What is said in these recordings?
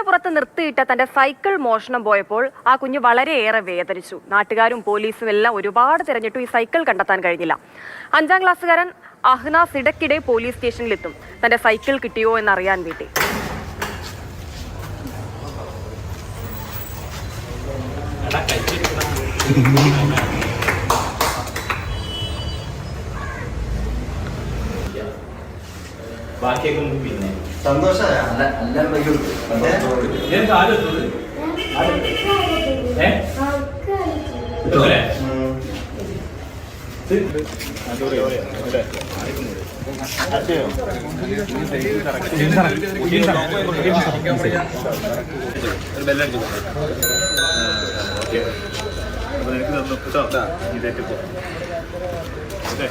വീടിന് പുറത്ത് നിർത്തിയിട്ട തന്റെ സൈക്കിൾ മോഷണം പോയപ്പോൾ ആ കുഞ്ഞ് വളരെയേറെ വേദനിച്ചു. നാട്ടുകാരും പോലീസും എല്ലാം ഒരുപാട് തിരഞ്ഞിട്ടും ഈ സൈക്കിൾ കണ്ടെത്താൻ കഴിഞ്ഞില്ല. അഞ്ചാം ക്ലാസ്സുകാരൻ അഹ്നാസ് ഇടയ്ക്കിടെ പോലീസ് സ്റ്റേഷനിലെത്തും. തന്റെ സൈക്കിൾ കിട്ടിയോ എന്ന് അറിയാൻ വേണ്ടി. ബാക്കിയൊക്കെ പിന്നെ. സന്തോഷമായ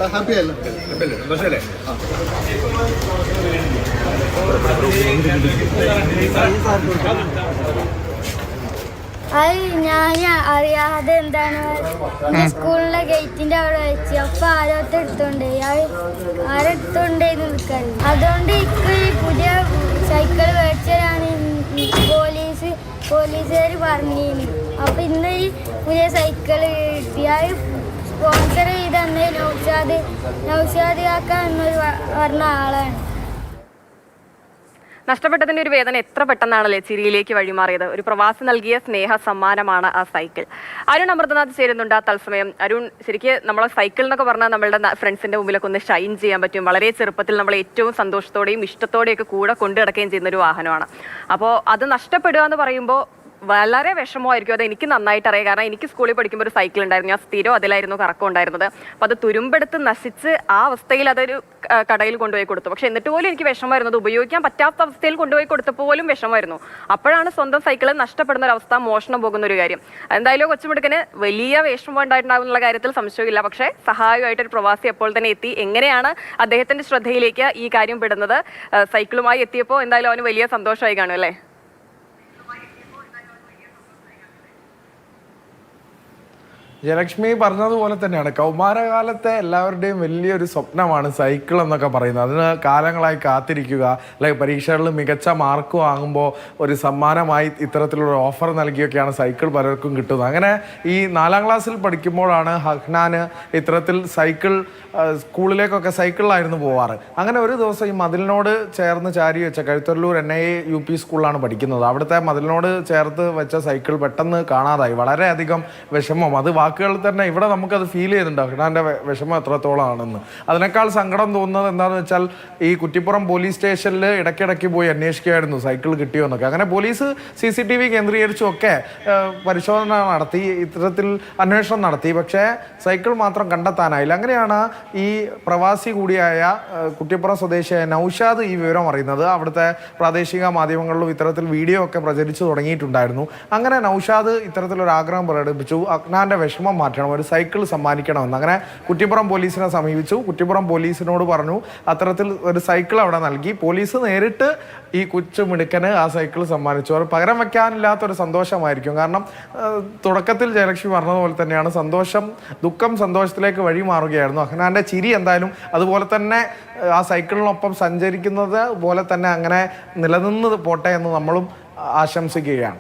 ഹാപ്പി അല്ല സന്തോഷല്ലേ അത് ഞാൻ അറിയാതെ എന്താണ് സ്കൂളിലെ ഗേറ്റിന്റെ അവിടെ വെച്ച്. അപ്പൊ ആരോട്ട് എടുത്തോണ്ട്? ആരെടുത്തോണ്ടേന്ന് നിൽക്കാൻ അതുകൊണ്ട് ഇക്ക് ഈ പുതിയ സൈക്കിൾ മേടിച്ചതാണ് പോലീസ് പോലീസുകാർ പറഞ്ഞിരുന്നു അപ്പൊ ഇന്ന് ഈ പുതിയ സൈക്കിൾ കിട്ടി. അത് സ്പോൺസർ ചെയ്ത് തന്നെ നൗഷാദ് നൗഷാദ് എന്നൊരു പറഞ്ഞ ആളാണ്. നഷ്ടപ്പെട്ടതിന്റെ ഒരു വേദന എത്ര പെട്ടെന്നാണല്ലേ ചിരിയിലേക്ക് വഴിമാറിയത്? ഒരു പ്രവാസി നൽകിയ സ്നേഹ സമ്മാനമാണ് ആ സൈക്കിൾ. അരുൺ അമൃതനാഥ് ചേരുന്നുണ്ട് ആ തത്സമയം. അരുൺ ശരിക്കും നമ്മളെ സൈക്കിൾ എന്നൊക്കെ പറഞ്ഞാൽ നമ്മളുടെ ഫ്രണ്ട്സിന്റെ മുമ്പിലൊക്കെ ഒന്ന് ഷൈൻ ചെയ്യാൻ പറ്റും. വളരെ ചെറുപ്പത്തിൽ നമ്മൾ ഏറ്റവും സന്തോഷത്തോടെയും ഇഷ്ടത്തോടെയൊക്കെ കൂടെ കൊണ്ടു നടക്കുകയും ചെയ്യുന്ന ഒരു വാഹനമാണ്. അപ്പോൾ അത് നഷ്ടപ്പെടുക എന്ന് പറയുമ്പോൾ വളരെ വിഷമമായിരിക്കും. അത് എനിക്ക് നന്നായിട്ട് അറിയാം. കാരണം എനിക്ക് സ്കൂളിൽ പഠിക്കുമ്പോൾ ഒരു സൈക്കിൾ ഉണ്ടായിരുന്നു. ഞാൻ സ്ഥിരം അതിലായിരുന്നു കറക്കം ഉണ്ടായിരുന്നത്. അപ്പം അത് തുരുമ്പെടുത്ത് നശിച്ച് ആ അവസ്ഥയിൽ അതൊരു കടയിൽ കൊണ്ടുപോയി കൊടുത്തു. പക്ഷെ എന്നിട്ട് പോലും എനിക്ക് വിഷമമായിരുന്നു. അത് ഉപയോഗിക്കാൻ പറ്റാത്ത അവസ്ഥയിൽ കൊണ്ടുപോയി കൊടുത്തപ്പോൾ പോലും വിഷമമായിരുന്നു. അപ്പോഴാണ് സ്വന്തം സൈക്കിൾ നഷ്ടപ്പെടുന്ന ഒരു അവസ്ഥ മോഷണം പോകുന്ന ഒരു കാര്യം. എന്തായാലും കൊച്ചുമിടുക്കന് വലിയ വിഷമം ഉണ്ടായിട്ടുണ്ടാകുന്നുള്ള കാര്യത്തിൽ സംശയമില്ല പക്ഷേ സഹായമായിട്ട് ഒരു പ്രവാസി അപ്പോൾ തന്നെ എത്തി. എങ്ങനെയാണ് അദ്ദേഹത്തിന്റെ ശ്രദ്ധയിലേക്ക് ഈ കാര്യം പെടുന്നത്? സൈക്കിളുമായി എത്തിയപ്പോൾ എന്തായാലും അവന് വലിയ സന്തോഷമായി കാണും അല്ലേ? ജയലക്ഷ്മി പറഞ്ഞതുപോലെ തന്നെയാണ്. കൗമാരകാലത്തെ എല്ലാവരുടെയും വലിയൊരു സ്വപ്നമാണ് സൈക്കിൾ എന്നൊക്കെ പറയുന്നത്. അതിന് കാലങ്ങളായി കാത്തിരിക്കുക അല്ലെങ്കിൽ പരീക്ഷകളിൽ മികച്ച മാർക്ക് വാങ്ങുമ്പോൾ ഒരു സമ്മാനമായി ഇത്തരത്തിലുള്ള ഓഫർ നൽകിയൊക്കെയാണ് സൈക്കിൾ പലർക്കും കിട്ടുന്നത്. അങ്ങനെ ഈ നാലാം ക്ലാസ്സിൽ പഠിക്കുമ്പോഴാണ് ഹഹ്നാന് ഇത്തരത്തിൽ സൈക്കിൾ സ്കൂളിലേക്കൊക്കെ സൈക്കിളിലായിരുന്നു പോവാറ്. അങ്ങനെ ഒരു ദിവസം ഈ മതിലിനോട് ചേർന്ന് ചാരി വെച്ച Kazhuthallur N I U P സ്കൂളിലാണ് പഠിക്കുന്നത്. അവിടുത്തെ മതിലിനോട് ചേർത്ത് വെച്ച സൈക്കിൾ പെട്ടെന്ന് കാണാതായി. വളരെയധികം വിഷമം. അത് വാക്കുകളിൽ തന്നെ ഇവിടെ നമുക്കത് ഫീൽ ചെയ്യുന്നുണ്ട് കിടാന്റെ വിഷമം എത്രത്തോളമാണെന്ന് അതിനേക്കാൾ സങ്കടം തോന്നുന്നത് എന്താണെന്ന് വെച്ചാൽ ഈ കുറ്റിപ്പുറം പോലീസ് സ്റ്റേഷനിൽ ഇടയ്ക്കിടയ്ക്ക് പോയി അന്വേഷിക്കുകയായിരുന്നു. സൈക്കിൾ കിട്ടിയോ എന്നൊക്കെ. അങ്ങനെ police C C T V കേന്ദ്രീകരിച്ചുമൊക്കെ പരിശോധന നടത്തി ഇത്തരത്തിൽ അന്വേഷണം നടത്തി. പക്ഷേ സൈക്കിൾ മാത്രം കണ്ടെത്താനായില്ല. അങ്ങനെയാണ് ഈ പ്രവാസി കൂടിയായ കുറ്റിപ്പുറം സ്വദേശിയായ നൌഷാദ് ഈ വിവരം അറിയുന്നത്. അവിടുത്തെ പ്രാദേശിക മാധ്യമങ്ങളിലും ഇത്തരത്തിൽ വീഡിയോ ഒക്കെ പ്രചരിച്ചു തുടങ്ങിയിട്ടുണ്ടായിരുന്നു. അങ്ങനെ നൌഷാദ് ഇത്തരത്തിലൊരു ആഗ്രഹം പ്രകടിപ്പിച്ചു. അഗ്നാന്റെ വിഷമം മാറ്റണം ഒരു സൈക്കിൾ സമ്മാനിക്കണമെന്ന്. അങ്ങനെ കുറ്റിപ്പുറം പോലീസിനെ സമീപിച്ചു. കുറ്റിപ്പുറം പോലീസിനോട് പറഞ്ഞു അത്തരത്തിൽ ഒരു സൈക്കിൾ അവിടെ നൽകി. പോലീസ് നേരിട്ട് ഈ കൊച്ചു മിടുക്കന് ആ സൈക്കിൾ സമ്മാനിച്ചു. അവർ പകരം വയ്ക്കാനില്ലാത്തൊരു സന്തോഷമായിരിക്കും. കാരണം തുടക്കത്തിൽ ജയലക്ഷ്മി പറഞ്ഞതുപോലെ തന്നെയാണ് സന്തോഷം ദുഃഖം സന്തോഷത്തിലേക്ക് വഴി മാറുകയായിരുന്നു. അഹ്നാന്റെ ചിരി എന്തായാലും അതുപോലെ തന്നെ ആ സൈക്കിളിനൊപ്പം സഞ്ചരിക്കുന്നത് പോലെ തന്നെ അങ്ങനെ നിലനിന്ന് പോട്ടെ എന്ന് നമ്മളും ആശംസിക്കുകയാണ്.